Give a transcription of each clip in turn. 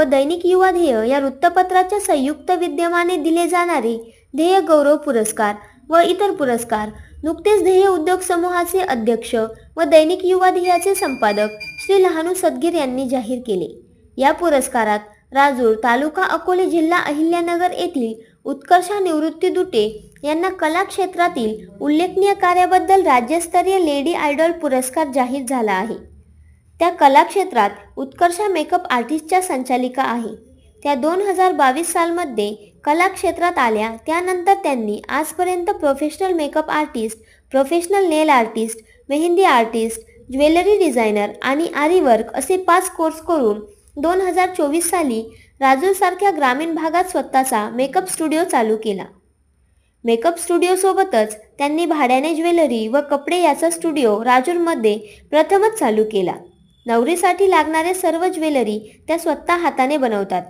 व दैनिक युवा ध्येय या वृत्तपत्राच्या संयुक्त विद्यमाने दिले जाणारे ध्येय गौरव पुरस्कार व इतर पुरस्कार. नुकतेच ध्येय उद्योग समूहाचे अध्यक्ष व दैनिक युवा ध्येयाचे संपादक श्री लहानू सदगीर यांनी जाहीर केले. या पुरस्कारात राजूर तालुका अकोले जिल्हा अहिल्यानगर येथील उत्कर्षा निवृत्ती दुटे यांना कला क्षेत्रातील उल्लेखनीय कार्याबद्दल राज्यस्तरीय लेडी आयडॉल पुरस्कार जाहीर झाला आहे. त्या कलाक्षेत्रात उत्कर्षा मेकअप आर्टिस्टच्या संचालिका आहे. त्या दोन हजार बावीस सालमध्ये कलाक्षेत्रात आल्या. त्यानंतर त्यांनी आजपर्यंत professional makeup artist professional nail artist mehndi artist jewellery designer आणि आरीवर्क असे पाच कोर्स करून दोन हजार चोवीस साली राजूरसारख्या ग्रामीण भागात स्वतःचा मेकअप स्टुडिओ चालू केला. मेकअप स्टुडिओसोबतच त्यांनी भाड्याने ज्वेलरी व कपडे याचा स्टुडिओ राजूरमध्ये प्रथमच चालू केला. नवरीसाठी लागणारे सर्व ज्वेलरी त्या स्वतः हाताने बनवतात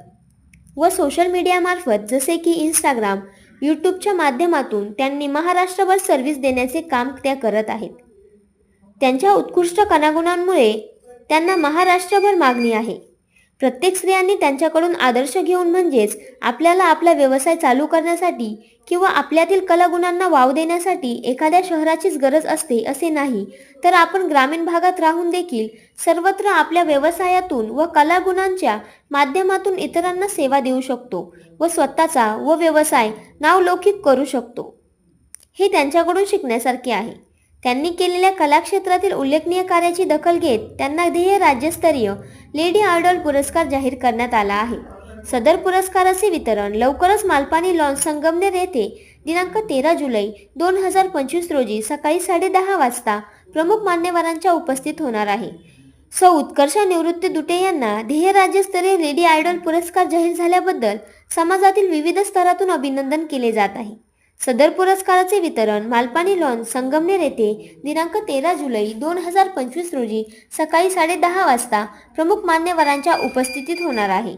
व सोशल मीडियामार्फत जसे की इंस्टाग्राम यूट्यूबच्या माध्यमातून त्यांनी महाराष्ट्रभर सर्व्हिस देण्याचे काम त्या करत आहेत. त्यांच्या उत्कृष्ट कणागुणांमुळे त्यांना महाराष्ट्रभर मागणी आहे. प्रत्येक स्त्रियांनी त्यांच्याकडून आदर्श घेऊन म्हणजेच आपल्याला आपला व्यवसाय चालू करण्यासाठी किंवा आपल्यातील कलागुणांना वाव देण्यासाठी एखाद्या शहराचीच गरज असते असे नाही. तर आपण ग्रामीण भागात राहून देखील सर्वत्र आपल्या व्यवसायातून व कलागुणांच्या माध्यमातून इतरांना सेवा देऊ शकतो व स्वतःचा व व्यवसाय नावलौकिक करू शकतो. हे त्यांच्याकडून शिकण्यासारखे आहे. त्यांनी केलेल्या कलाक्षेत्रातील उल्लेखनीय कार्याची दखल घेत त्यांना ध्येय राज्यस्तरीय लेडी आयडॉल पुरस्कार जाहीर करण्यात आला आहे. सदर पुरस्काराचे वितरण लवकरच मालपाणी लॉन संगमनेर येथे दिनांक तेरा जुलै दोन हजार पंचवीस रोजी सकाळी साडेदहा वाजता प्रमुख मान्यवरांच्या उपस्थित होणार आहे. सौ उत्कर्ष निवृत्ती दुटे यांना ध्येय राज्यस्तरीय लेडी आयडॉल पुरस्कार जाहीर झाल्याबद्दल समाजातील विविध स्तरातून अभिनंदन केले जात आहे. सदर पुरस्काराचे वितरण मालपाणी लॉन संगमनेर येथे दिनांक तेरा जुलै दोन हजार पंचवीस रोजी सकाळी साडेदहा वाजता प्रमुख मान्यवरांच्या उपस्थितीत होणार आहे.